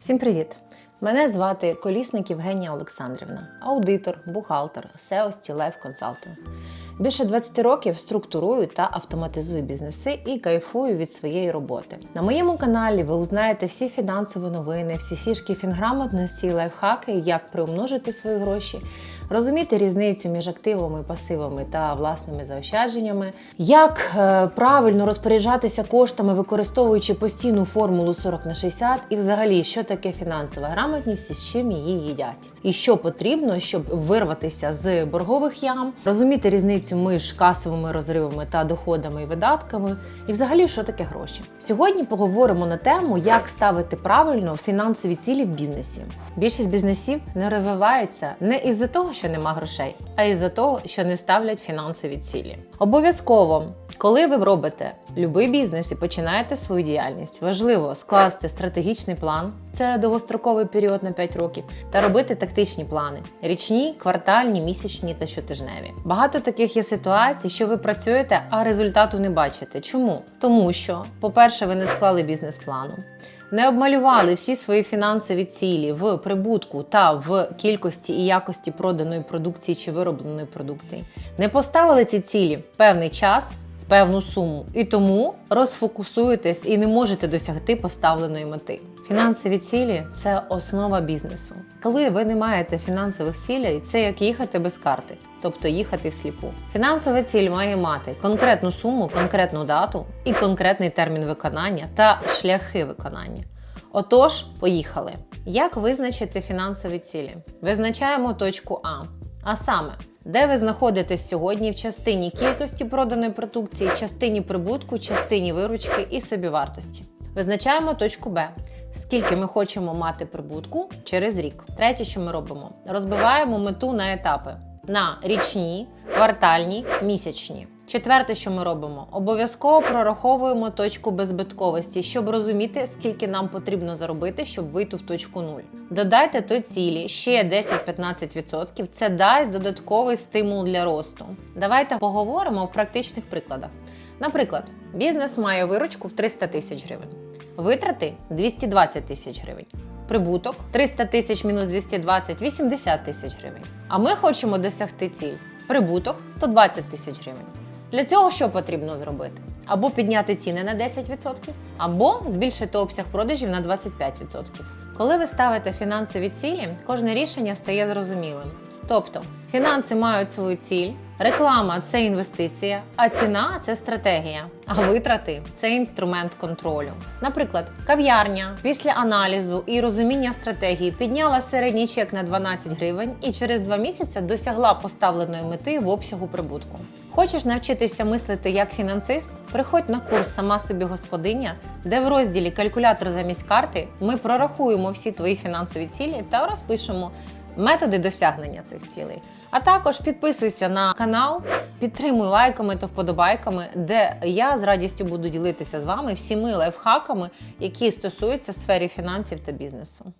Всім привіт! Мене звати Колісник Євгенія Олександрівна, аудитор, бухгалтер, SEO Стілев Consulting. Більше 20 років структурую та автоматизую бізнеси і кайфую від своєї роботи. На моєму каналі ви узнаєте всі фінансові новини, всі фішки фінграмотності і лайфхаки, як приумножити свої гроші, розуміти різницю між активами, пасивами та власними заощадженнями, як е, правильно розпоряджатися коштами, використовуючи постійну формулу 40 на 60, і взагалі, що таке фінансова грамотність і з чим її їдять, і що потрібно, щоб вирватися з боргових ям, розуміти різницю між касовими розривами та доходами і видатками, і взагалі, що таке гроші. Сьогодні поговоримо на тему, як ставити правильно фінансові цілі в бізнесі. Більшість бізнесів не розвивається не із-за того, що нема грошей, а із-за того, що не ставлять фінансові цілі. Обов'язково, коли ви робите будь-який бізнес і починаєте свою діяльність, важливо скласти стратегічний план, це довгостроковий період на 5 років, та робити тактичні плани: річні, квартальні, місячні та щотижневі. Багато таких є ситуацій, що ви працюєте, а результату не бачите. Чому? Тому що, по-перше, ви не склали бізнес-плану. Не обмалювали всі свої фінансові цілі в прибутку та в кількості і якості проданої продукції чи виробленої продукції. Не поставили ці цілі певний час, певну суму, і тому розфокусуєтесь і не можете досягти поставленої мети. Фінансові цілі це основа бізнесу. Коли ви не маєте фінансових цілей, це як їхати без карти, тобто їхати всліпу. Фінансова ціль має мати конкретну суму, конкретну дату і конкретний термін виконання та шляхи виконання. Отож, поїхали. Як визначити фінансові цілі? Визначаємо точку А. А саме, де ви знаходитесь сьогодні в частині кількості проданої продукції, частині прибутку, частині виручки і собівартості. Визначаємо точку Б. Скільки ми хочемо мати прибутку через рік. Третє, що ми робимо, розбиваємо мету на етапи: на річні, квартальні, місячні. Четверте, що ми робимо, обов'язково прораховуємо точку беззбитковості, щоб розуміти, скільки нам потрібно заробити, щоб вийти в точку 0. Додайте до цілі ще 10-15%. Це дасть додатковий стимул для росту. Давайте поговоримо в практичних прикладах. Наприклад, бізнес має виручку в 300 тисяч гривень, витрати 220 тисяч гривень. Прибуток 300 тисяч мінус 220 – 80 тисяч гривень. А ми хочемо досягти ціль. Прибуток 120 тисяч гривень. Для цього що потрібно зробити? Або підняти ціни на 10%, або збільшити обсяг продажів на 25%. Коли ви ставите фінансові цілі, кожне рішення стає зрозумілим. Тобто, фінанси мають свою ціль, реклама це інвестиція, а ціна це стратегія, а витрати це інструмент контролю. Наприклад, кав'ярня після аналізу і розуміння стратегії підняла середній чек на 12 гривень і через два місяці досягла поставленої мети в обсягу прибутку. Хочеш навчитися мислити як фінансист? Приходь на курс Сама собі господиня, де в розділі Калькулятор замість карти ми прорахуємо всі твої фінансові цілі та розпишемо методи досягнення цих цілей. А також підписуйся на канал, підтримуй лайками та вподобайками, де я з радістю буду ділитися з вами всіми лайфхаками, які стосуються сфері фінансів та бізнесу.